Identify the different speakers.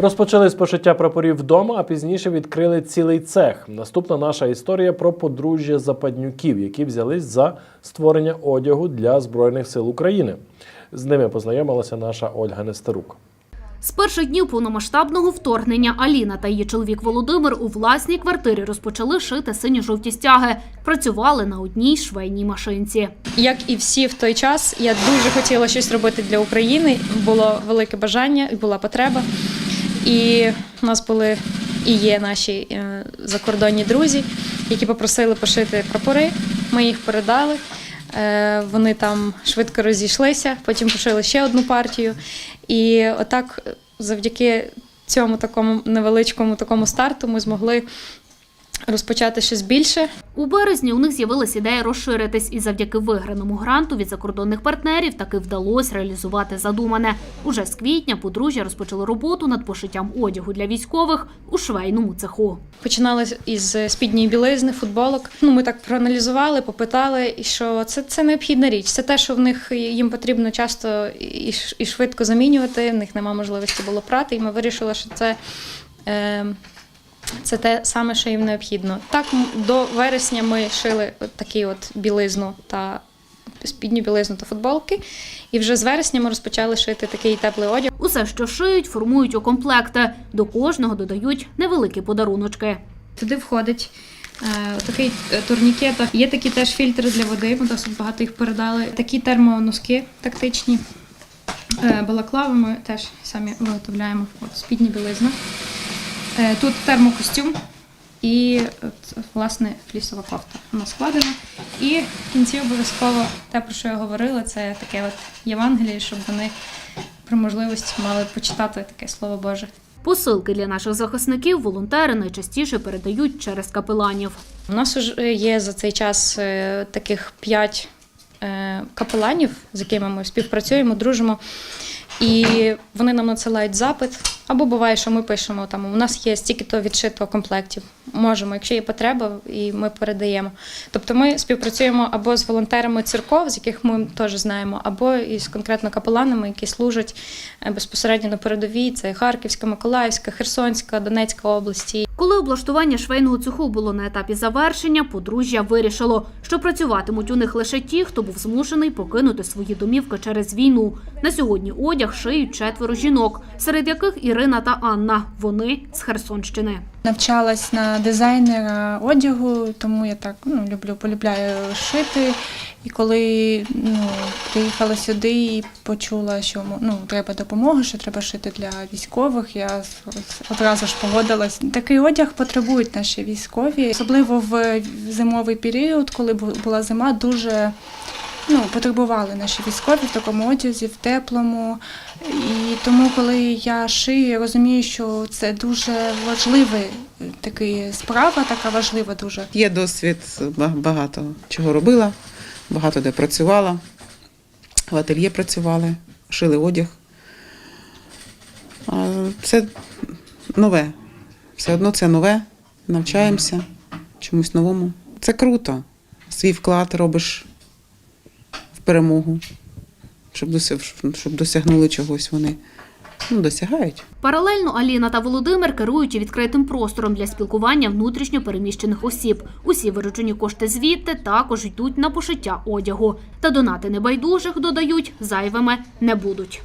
Speaker 1: Розпочали з пошиття прапорів вдома, а пізніше відкрили цілий цех. Наступна наша історія про подружжя западнюків, які взялись за створення одягу для Збройних сил України. З ними познайомилася наша Ольга Нестерук.
Speaker 2: З перших днів повномасштабного вторгнення Аліна та її чоловік Володимир у власній квартирі розпочали шити сині-жовті стяги. Працювали на одній швейній машинці.
Speaker 3: Як і всі в той час, я дуже хотіла щось робити для України. Було велике бажання і була потреба. І у нас були і є наші е, закордонні друзі, які попросили пошити прапори. Ми їх передали. Е, Вони там швидко розійшлися, потім пошили ще одну партію. І отак, завдяки цьому такому невеличкому такому старту, ми змогли розпочати щось більше.
Speaker 2: У березні у них з'явилась ідея розширитись, і завдяки виграному гранту від закордонних партнерів таки вдалося реалізувати задумане. Уже з квітня подружжя розпочали роботу над пошиттям одягу для військових у швейному цеху.
Speaker 3: Починали із спідньої білизни, футболок. Ну, ми так проаналізували, попитали, що це, це необхідна річ. Це те, що в них їм потрібно часто і, і швидко замінювати. В них немає можливості було прати. І ми вирішили, що це. Е, це те саме, що їм необхідно. Так, до вересня ми шили от такі от білизну та спідню білизну та футболки. І вже з вересня ми розпочали шити такий теплий одяг.
Speaker 2: Усе, що шиють, формують у комплекти. До кожного додають невеликі подаруночки.
Speaker 3: Туди входить е, такий е, турнікет. Є такі теж фільтри для води, ми досить багато їх передали. Такі термоноски тактичні. Е, балаклави ми теж самі виготовляємо. От, спідні білизна. Е, тут термокостюм і от, власне флісова кофта. Вона складена. І в кінці обов'язково те, про що я говорила, це таке от Євангеліє, щоб вони при можливості мали почитати таке слово Боже.
Speaker 2: Посилки для наших захисників волонтери найчастіше передають через капеланів.
Speaker 3: У нас вже є за цей час е, таких п'ять е, капеланів, з якими ми співпрацюємо, дружимо. І вони нам надсилають запит. Або буває, що ми пишемо там. У нас є стільки-то відшито комплектів. Можемо, якщо є потреба, і ми передаємо. Тобто ми співпрацюємо або з волонтерами церков, з яких ми теж знаємо, або із конкретно капеланами, які служать е, безпосередньо на передовій. Це Харківська, Миколаївська, Херсонська, Донецька області.
Speaker 2: Облаштування швейного цеху було на етапі завершення, подружжя вирішило, що працюватимуть у них лише ті, хто був змушений покинути свої домівки через війну. На сьогодні одяг шиють четверо жінок, серед яких Ірина та Анна. Вони з Херсонщини.
Speaker 4: Навчалась на дизайнера одягу, тому я так ну, люблю, полюбляю шити. І коли ну, приїхала сюди і почула, що ну, треба допомога, що треба шити для військових, я одразу ж погодилась. Такий одяг потребують наші військові, особливо в зимовий період, коли бу- була зима, дуже ну, потребували наші військові в такому одязі, в теплому. І тому, коли я шию, я розумію, що це дуже важливий е, такий справа, така важлива дуже.
Speaker 5: Є досвід, багато чого робила, багато де працювала. В ательє працювали, шили одяг. Це нове. Все одно це нове. Навчаємося чомусь новому. Це круто. Свій вклад робиш перемогу, щоб, щоб досягнули чогось вони. Ну, досягають.
Speaker 2: Паралельно Аліна та Володимир керують і відкритим простором для спілкування внутрішньо переміщених осіб. Усі виручені кошти звідти також йдуть на пошиття одягу. Та донати небайдужих додають зайвими не будуть.